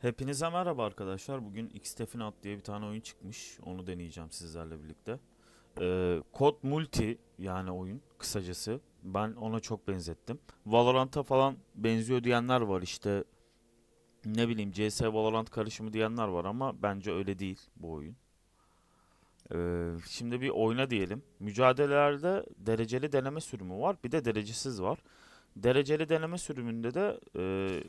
Hepinize merhaba arkadaşlar. Bugün X-Definite diye bir tane oyun çıkmış. Onu deneyeceğim sizlerle birlikte. Ee, Multi yani oyun kısacası. Ben ona çok benzettim. Valorant'a falan benziyor diyenler var işte. Ne bileyim CS Valorant karışımı diyenler var ama bence öyle değil bu oyun. Ee, şimdi bir oyna diyelim. Mücadelelerde dereceli deneme sürümü var. Bir de derecesiz var. Dereceli deneme sürümünde de e,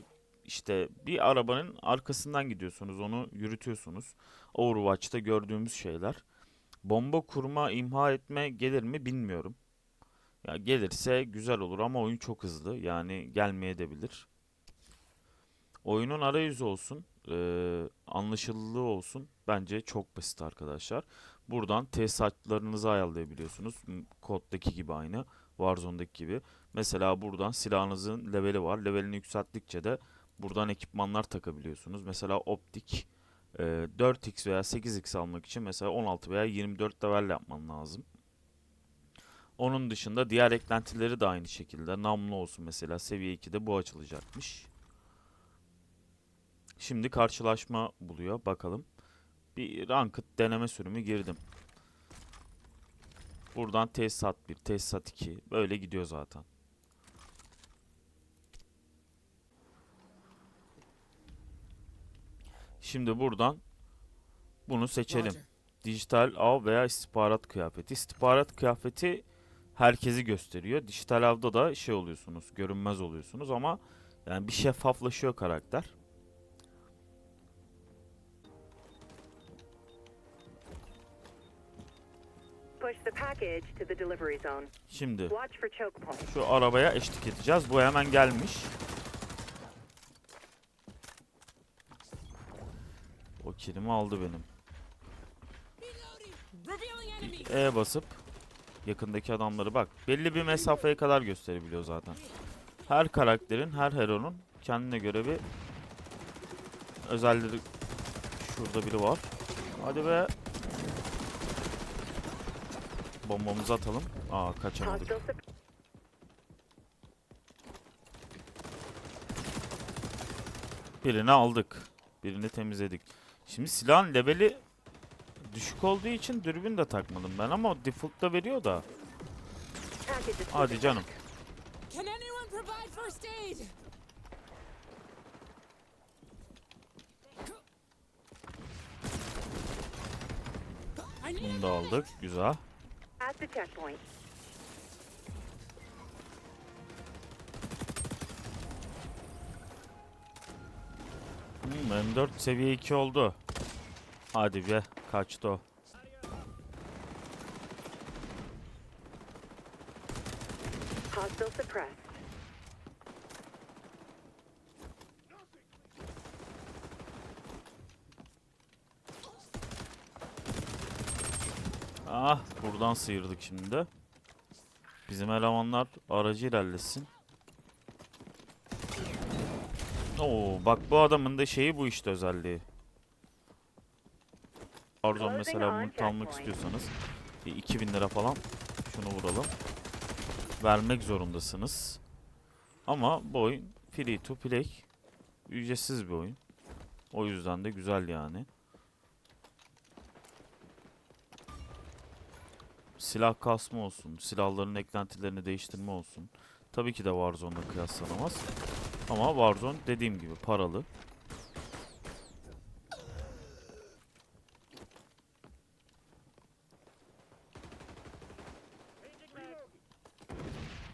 işte bir arabanın arkasından gidiyorsunuz, onu yürütüyorsunuz. Overwatch'ta gördüğümüz şeyler. Bomba kurma, imha etme gelir mi bilmiyorum. Ya gelirse güzel olur ama oyun çok hızlı. Yani gelmeyebilir. Oyunun arayüzü olsun, eee anlaşılırlığı olsun. Bence çok basit arkadaşlar. Buradan tesisatlarınızı ayarlayabiliyorsunuz. Koddaki gibi aynı. Warzone'daki gibi. Mesela buradan silahınızın leveli var. Levelini yükselttikçe de Buradan ekipmanlar takabiliyorsunuz. Mesela optik e, 4x veya 8x almak için mesela 16 veya 24 level yapman lazım. Onun dışında diğer eklentileri de aynı şekilde. Namlu olsun mesela seviye 2'de bu açılacakmış. Şimdi karşılaşma buluyor. Bakalım. Bir ranked deneme sürümü girdim. Buradan tesisat 1, tesisat 2 böyle gidiyor zaten. Şimdi buradan bunu seçelim. Dijital av veya istihbarat kıyafeti. İstihbarat kıyafeti herkesi gösteriyor. Dijital avda da şey oluyorsunuz, görünmez oluyorsunuz ama yani bir şeffaflaşıyor karakter. Push the package to the delivery zone. Şimdi şu arabaya eşlik edeceğiz. Bu hemen gelmiş. Kilimi aldı benim. E basıp yakındaki adamları bak belli bir mesafeye kadar gösterebiliyor zaten. Her karakterin, her heronun kendine göre bir özelleri şurada biri var. Hadi be. Bombamızı atalım. Aa kaçamadık. Birini aldık. Birini temizledik. Şimdi silahın leveli düşük olduğu için dürbün de takmadım ben ama default'ta veriyor da. Hadi canım. Bunu da aldık. Güzel. Hmm, M4 seviye 2 oldu. Hadi be. Kaçtı o. Hostile suppressed. Ah buradan sıyırdık şimdi de. Bizim elemanlar aracı ilerlesin. Oo bak bu adamın da şeyi bu işte özelliği. Pardon mesela mult almak istiyorsanız bir 2000 lira falan şunu vuralım. Vermek zorundasınız. Ama bu oyun free to play. Ücretsiz bir oyun. O yüzden de güzel yani. silah kasma olsun, silahların eklentilerini değiştirme olsun. Tabii ki de Warzone'la kıyaslanamaz. Ama Warzone dediğim gibi paralı.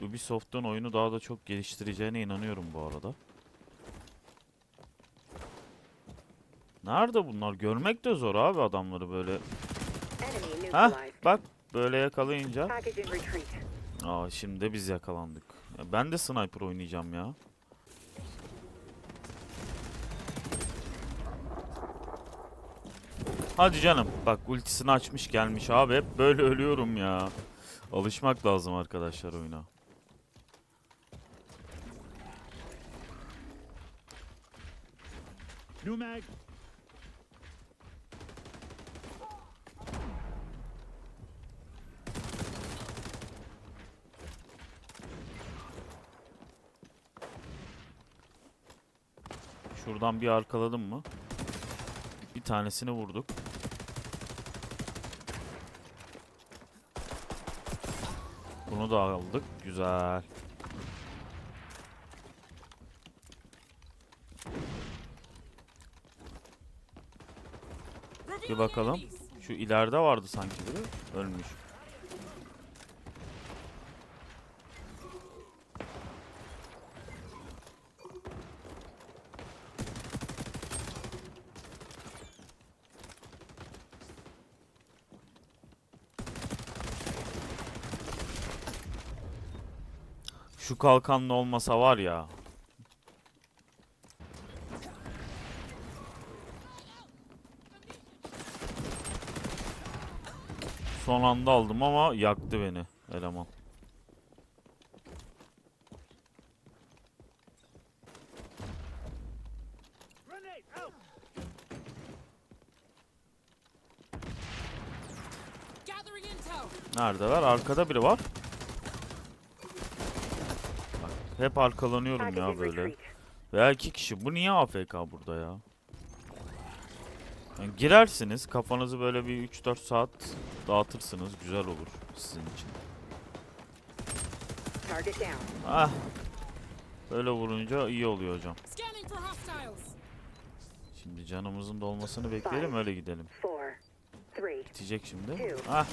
Ubisoft'un oyunu daha da çok geliştireceğine inanıyorum bu arada. Nerede bunlar? Görmek de zor abi adamları böyle. Ha? Bak böyle yakalayınca. Aa şimdi biz yakalandık. Ya ben de sniper oynayacağım ya. Hadi canım. Bak ultisini açmış gelmiş abi. Hep böyle ölüyorum ya. Alışmak lazım arkadaşlar oyuna. New mag. Şuradan bir arkaladım mı? Tanesini vurduk. Bunu da aldık. Güzel. Bir bakalım. Şu ileride vardı sanki biri. Ölmüş. Şu kalkanlı olmasa var ya. Son anda aldım ama yaktı beni eleman. Neredeler? Arkada biri var. Hep arkalanıyorum ya böyle. Veya iki kişi. Bu niye AFK burada ya? Yani girersiniz kafanızı böyle bir 3-4 saat dağıtırsınız. Güzel olur sizin için. Ah. Böyle vurunca iyi oluyor hocam. Şimdi canımızın dolmasını bekleyelim öyle gidelim. Bitecek şimdi. Ah.